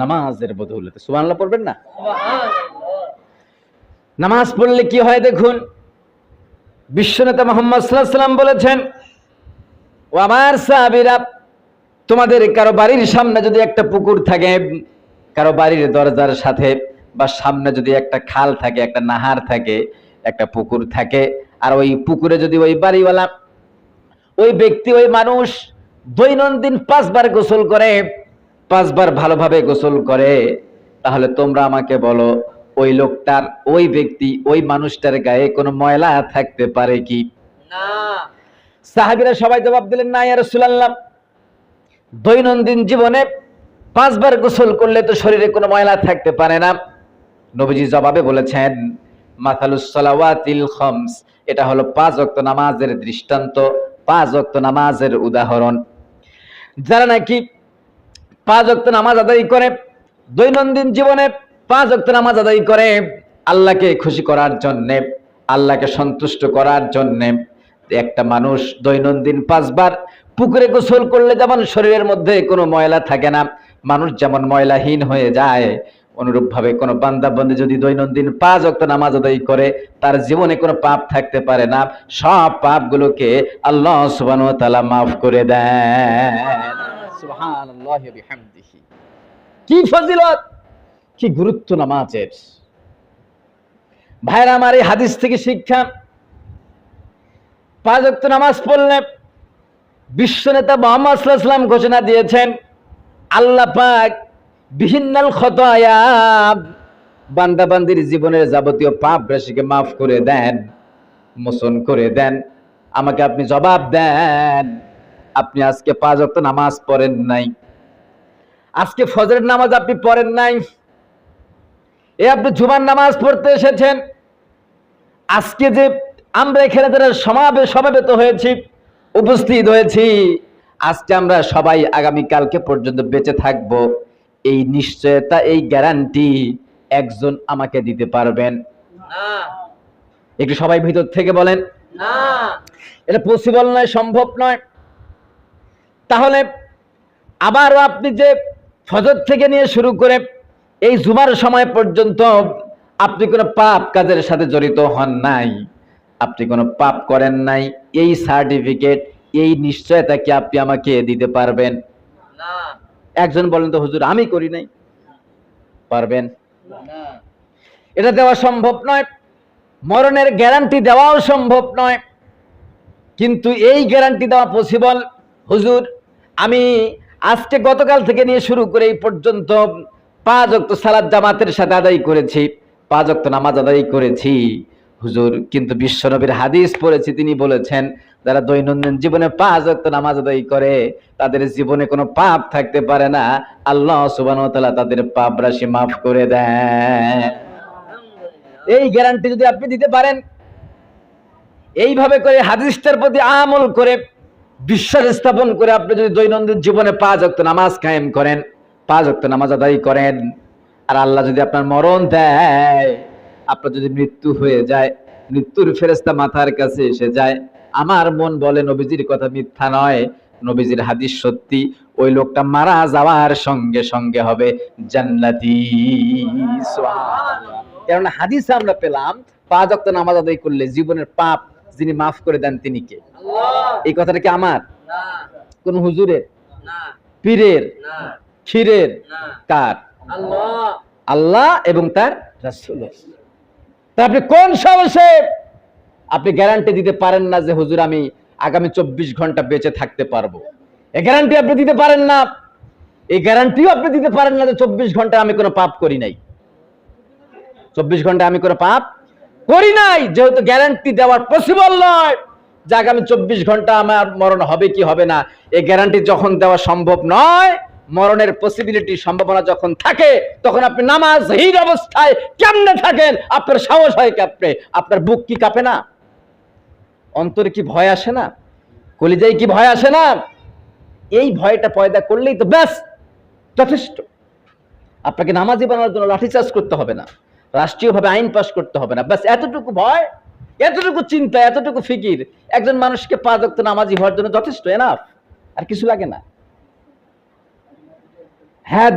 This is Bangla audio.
নামাজের বদৌলতে। সুবহানাল্লাহ পড়বেন না? নামাজ পড়লে কি হয় দেখুন? বিশ্বনেতা মোহাম্মদ সাল্লাম বলেছেন ও আমার সাহাবীরা তোমাদের কারও বাড়ির সামনে যদি একটা পুকুর থাকে কারও বাড়ির দরজার সাথে বা সামনে যদি একটা খাল থাকে একটা নাহার থাকে একটা পুকুর থাকে আর ওই পুকুরে যদি ওই বাড়িওয়ালা ওই ব্যক্তি ওই মানুষ দৈনন্দিন পাঁচবার গোসল করে পাঁচবার ভালোভাবে গোসল করে তাহলে তোমরা আমাকে বলো ওই লোকটার ওই ব্যক্তি ওই মানুষটার গায়ে কোনো ময়লা থাকতে পারে কি? না। সাহাবিরা সবাই জবাব দিলেন না ইয়া রাসূলুল্লাহ। দৈনন্দিন জীবনে পাঁচবার গোসল করলে তো শরীরে কোনো ময়লা থাকতে পারে না। নবীজি জবাবে বলেছেন মাথালুস সালাওয়াতিল খামস। এটা হলো পাঁচ ওয়াক্ত নামাজের দৃষ্টান্ত পাঁচ ওয়াক্ত নামাজের উদাহরণ। যারা নাকি পাঁচ ওয়াক্ত নামাজ আদায় করে, দৈনন্দিন জীবনে পাঁচ ওয়াক্ত নামাজ আদায় করে আল্লাহকে খুশি করার জন্যে, আল্লাহকে সন্তুষ্ট করার জন্যে। একটা মানুষ দৈনন্দিন পাঁচবার পুকুরে গোসল করলে যেমন শরীরের মধ্যে কোনো ময়লা থাকে না, মানুষ যেমন ময়লাহীন হয়ে যায়, অনুরূপভাবে কোনো বান্দা বন্দী যদি দৈনন্দিন পাঁচ অক্ত নামাজ আদায় করে, তার জীবনে কোনো পাপ থাকতে পারে না, সব পাপগুলোকে আল্লাহ সুবহানাহু ওয়া তাআলা মাফ করে দেন। কি ফজিলত? কি গুরুত্ব নামাজের? ভাইরা আমার এই হাদিস থেকে শিক্ষা। নামাজ পড়লে মোহাম্মদ ঘোষণা দিয়েছেন, আল্লাহ পাক বিহিন্নাল জীবনের যাবতীয় পাপ রাশিকে মাফ করে দেন, মোচন করে দেন। আমাকে আপনি জবাব দেন। আপনি আজকে পাঁচ ওয়াক্ত নামাজ পড়েন নাই। আজকে ফজরের নামাজ আপনি পড়েন নাই। এ আপনি জুমার নামাজ পড়তে এসেছেন। আজকে যে আমরা এখানে যারা সমাবে সমাবেত হয়েছি উপস্থিত হয়েছি আজকে আমরা সবাই আগামী কালকে পর্যন্ত বেঁচে থাকব। এই নিশ্চয়তা এই গ্যারান্টি একজন আমাকে দিতে পারবেন। না একটু সবাই ভিতর থেকে বলেন। না। এটা পসিবল নয় সম্ভব নয়। তাহলে আবারও আপনি যে ফজর থেকে নিয়ে শুরু করে এই জুমার সময় পর্যন্ত আপনি কোনো পাপ কাজের সাথে জড়িত হন নাই, আপনি কোনো পাপ করেন নাই, এই সার্টিফিকেট এই নিশ্চয়তা কি আপনি আমাকে দিতে পারবেন? না একজন বলেন তো, হুজুর, আমি করি নাই। পারবেন? এটা দেওয়া সম্ভব নয়। মরণের গ্যারান্টি দেওয়াও সম্ভব নয়। কিন্তু এই গ্যারান্টি দেওয়া পসিবল হুজুর আমি আজকে গতকাল থেকে নিয়ে শুরু করে এই পর্যন্ত পাঁচ অক্ত সালাদ জামাতের সাথে আদায় করেছি, পাঁচ অক্ত নামাজ আদায় করেছি। হুজুর, কিন্তু বিশ্বনবীর হাদিস পড়েছি, তিনি বলেছেন, যারা দৈনন্দিন জীবনে পাঁচ অক্ত নামাজ আদায় করে, তাদের জীবনে কোনো পাপ থাকতে পারে না। আল্লাহ তাআলা তাদের পাপ রাশি মাফ করে দেন। এই গ্যারান্টি যদি আপনি দিতে পারেন, এইভাবে করে হাদিসটার প্রতি আমল করে বিশ্বাস স্থাপন করে আপনি যদি দৈনন্দিন জীবনে পাঁচ অক্ত নামাজ কায়েম করেন, পাঁচ অক্ত নামাজ আদায় করেন, আর আল্লাহ যদি আপনার মরণ দেয়, আপনার যদি মৃত্যু হয়ে যায়, মৃত্যুর ফেরেস্তা মাথার কাছে এসে যায়, আমার মন বলে নবীজির কথা মিথ্যা নয়, নবীজির হাদিস সত্যি, ওই লোকটা মারা যাওয়ার সঙ্গে সঙ্গে হবে জান্নাতি। কেননা হাদিসে আমরা পেলাম, পাঁচ অক্ত নামাজ আদায় করলে জীবনের পাপ যিনি মাফ করে দেন তিনি কে? আল্লাহ। এই কথাটা কি আমার? কোন হুজুরের? পীরের? ক্ষীরের? কার? আল্লাহ। এবং তার রাসূলের তা আপনি কোন সাহসে আপনি গ্যারান্টি দিতে পারেন না যে হুজুর আমি আগামী চব্বিশ ঘণ্টা বেঁচে থাকতে পারব এই গ্যারান্টি আপনি দিতে পারেন না। এই গ্যারান্টিও আপনি দিতে পারেন না যে চব্বিশ ঘণ্টা আমি কোনো পাপ করি নাই। চব্বিশ ঘণ্টা আমি কোনো পাপ করি নাই যেহেতু গ্যারান্টি দেওয়ার পসিবল নয়। যে আগামী চব্বিশ ঘণ্টা আমার মরণ হবে কি হবে না এই গ্যারান্টি যখন দেওয়া সম্ভব নয়, মরণের পসিবিলিটি সম্ভাবনা যখন থাকে, তখন আপনি নামাজহীন অবস্থায় কেমনে থাকেন? আপনার সাহস হয় কাঁপে আপনার বুক কি কাঁপে না? অন্তরে কি ভয় আসে না? কলিজায় কি ভয় আসে না? এই ভয়টা পয়দা করলেই তো ব্যাস, যথেষ্ট। আপনাকে নামাজি বানানোর জন্য লাঠিচার্জ করতে হবে না। রাষ্ট্রীয়ভাবে আইন পাস করতে হবে না। ব্যাস, এতটুকু ভয় এতটুকু চিন্তা, এতটুকু ফিকির, একজন মানুষকে পাঁচ ওয়াক্ত নামাজি হওয়ার জন্য যথেষ্ট এনাফ আর কিছু লাগে না। হ্যাঁ